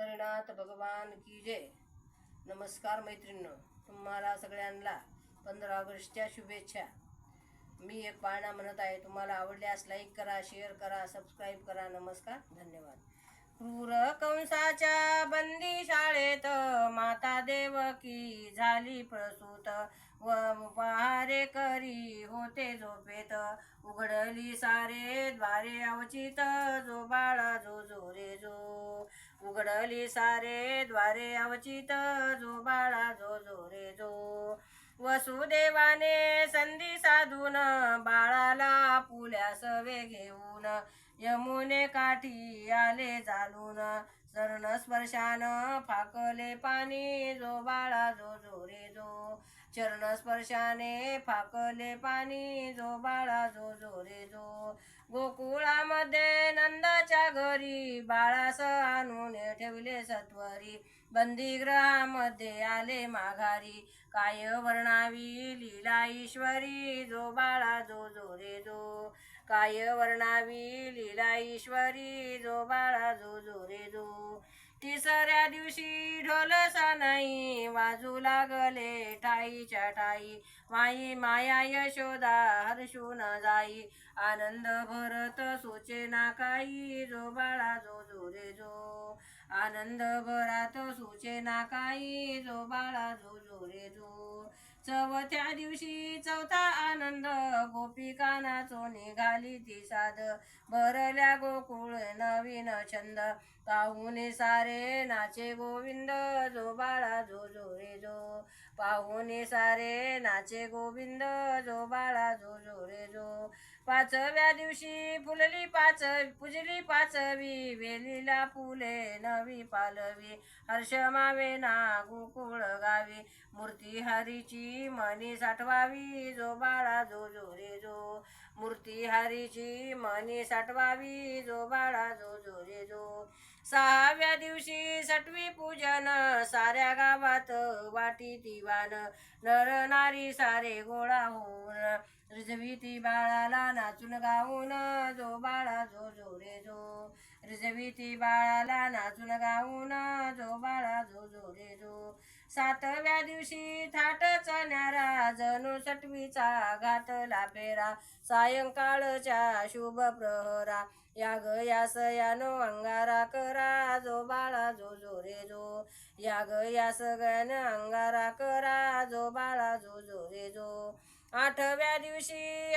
पंढरीनाथ भगवान की जय. नमस्कार मैत्रिणींनो तुम्हाला सगळ्यांना पंधरा ऑगस्टच्या शुभेच्छा. मी एक पाळणा म्हणत आहे तुम्हाला आवडल्यास लाईक करा शेअर करा सबस्क्राईब करा. नमस्कार धन्यवाद. क्रूर कंसाच्या बंदी शाळेत माता देवकी झाली प्रसूत व उपहारे करी होते झोपेत. उघडली सारे द्वारे अवचित जो बाळा जो जो रे जो उघडली सारे द्वारे अवचित जो बाळा जो जो रे जो वसुदेवाने संधी साधून बाळाला पुल्या सवे घेऊन यमुने काठी आले चालून चरण स्पर्शान फाकले पाणी जो बाळा जो जो रे जो चरण स्पर्शाने फाकले पाणी जो बाळा जो जो रे जो गोकुळा बंदीगृहामध्ये बंदीग्रहामध्ये आले माघारी. काय वर्णावी लीला ईश्वरी जो बाळा जो जो रे जो. काय वर्णावी लीला ईश्वरी जो बाळा जो जो रे जो. तिसऱ्या दिवशी ढोलसा नाही वाजू लागले ठाईच्या ठाई. माई माया यशोदा हर्षून जाई. आनंद भरत सोचे ना काही. जो बाळा जो जो रे जो. आनंद भरात सुचे ना काही जो बाळा जो जो रे जो. चौथ्या दिवशी चौथा आनंद गोपिकानाचो निघाली ती साध. भरल्या गोकुळ नवीन छंद पाहुणे सारे नाचे गोविंद जो बाळा जो जो रे जो. पाहुणे सारे नाचे गोविंद जो बाळा जो जो रे जो. पाचव्या दिवशी फुलली पाच पुजली पाचवी वेलीला फुले नवी पालवी हर्ष मावे ना गोकुळ गावी मूर्ती हरीची मनी साठवावी जो बाळा जो जो रे जो. मूर्ती हरीची मनी साठवावी जो बाळा जो जो रे जो. सहाव्या दिवशी सटवी पूजन साऱ्या गावात वाटी दिवान नर नारी सारे गोळा होऊन. रिजवीती बाळाला नाचून गाऊन जो बाळा जो जो रे जो. रिजवीती बाळाला नाचून गाऊन जो बाळा जो जो रे जो. सातव्या दिवशी थाट चण्यारा जणू सटवीचा घातला फेरा सायंकाळच्या शुभ प्रहरा या ग यास यानो अंगारा करा. जो बाळा जो जो रे जो. या ग या सगळ्यानं अंगारा करा. जो बाळा जो जो रे जो. आठव्या दिवशी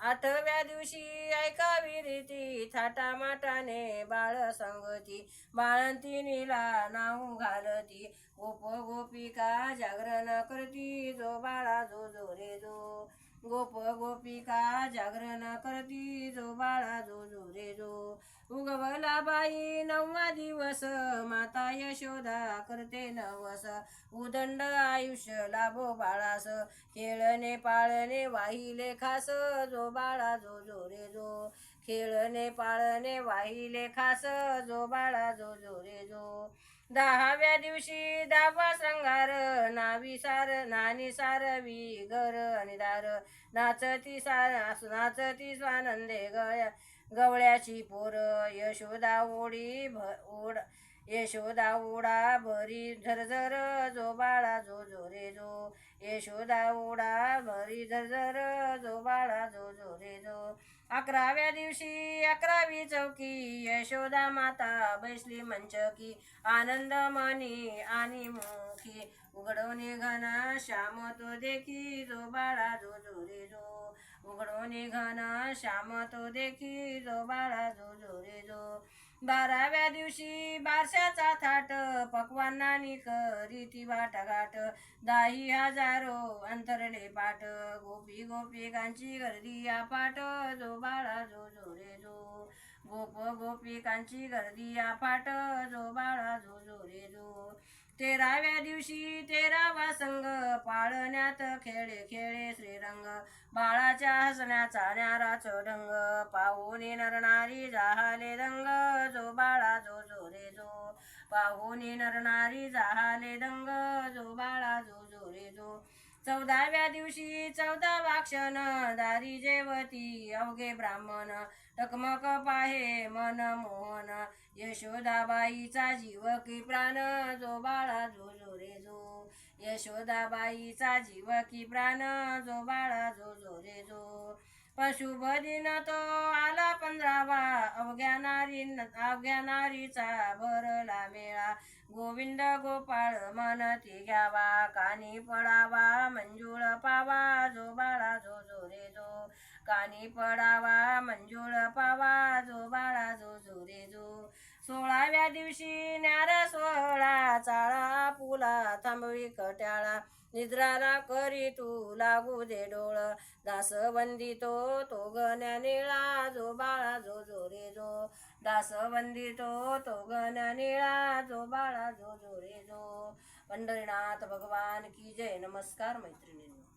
आठव्या दिवशी ऐकावी रीती थाटा माटाने बाळ संगती बाळंतिनीला नाव नाऊ घालती. गोप गोपिका जागरण करती जो बाळा जो जोरे गोप गोपिका जागरण करती जो बाळा जो जो रे जो उगवला बाई. नववा दिवस माता यशोदा करते नवस. उदंड आयुष्य लाभो बाळास. खेळणे पाळणे वाहिले खास. जो बाळा जो जो रे जो खेळणे पाळणे वाहिले खास. जो बाळा जो जो रे जो दहाव्या दिवशी दावा संगार नावी सार नानी सारवी घर आणि दार नाचती सार नाचती स्वानंदे गळ्या गवळ्याची पोर. यशोदा ओढी भ ओढ यशोदा ओढा भरी झरझर जो बाळा जो जो रे जो. यशोदा ओढा भरी झरझर जो बाळा जो जो रे जो. अकराव्या दिवशी अकरावी चौकी यशोदा माता बैसली मंचकी आनंद मनी आणि मुखी. उघडवणी घन श्याम तो देखी जो बाळा जो जो. रे जो उघडवणे घन श्याम तो देखी जो बाळा जो जो रे बाराव्या दिवशी बारशाचा थाट पक्वांना करीती वाटाघाट. दाही हजारो अंतरले पाट गोपी गोपिकांची गर्दी या पाट जो बाळा जो जो रे जो. गोप गोपिकांची गर्दी या पाट जो बाळा जो जो रे जो. तेराव्या दिवशी तेरावा संघ पाळण्यात खेळे खेळे श्रीरंग. बाळाच्या हसण्याचा न्याराच ढंग. पाहुणे नरणारी जाहाले दंग. जो बाळा जो जो रे जो. पाहुणे नरणारी जाहाले दंग. जो बाळा जो जो रे जो. चौदाव्या दिवशी चौदा वाक्षण दारी जेवती अवघे ब्राह्मण टकमक पाहे मन मोहन. यशोदाबाईचा जीव की प्राण जो बाळा जो जो रे जो. यशोदाबाईचा जीव की प्राण जो बाळा जो जो पशुभ दिन तो आला पंधरावा. अवघ्या नारी अवघ्या नारीचा भरला मेळा. गोविंद गोपाळ मनती घ्यावा. कानी पडावा मंजुळ पावा. जो बाळा जो जो रे जो कानी पडावा. मंजुळ पावा. जो बाळा जो जो रे जो सोळाव्या दिवशी न्यारा सोहळा चाळा. पुला थांबवी कट्याळा निद्राला करी तू लागू दे डोळ. दास वंदितो तो गण्या निळा जो बाळा जो जो रे जो. दास वंदितो तो गण्या निळा जो बाळा जो जो रे जो. पंढरीनाथ भगवान की जय. नमस्कार मैत्रिणींनो.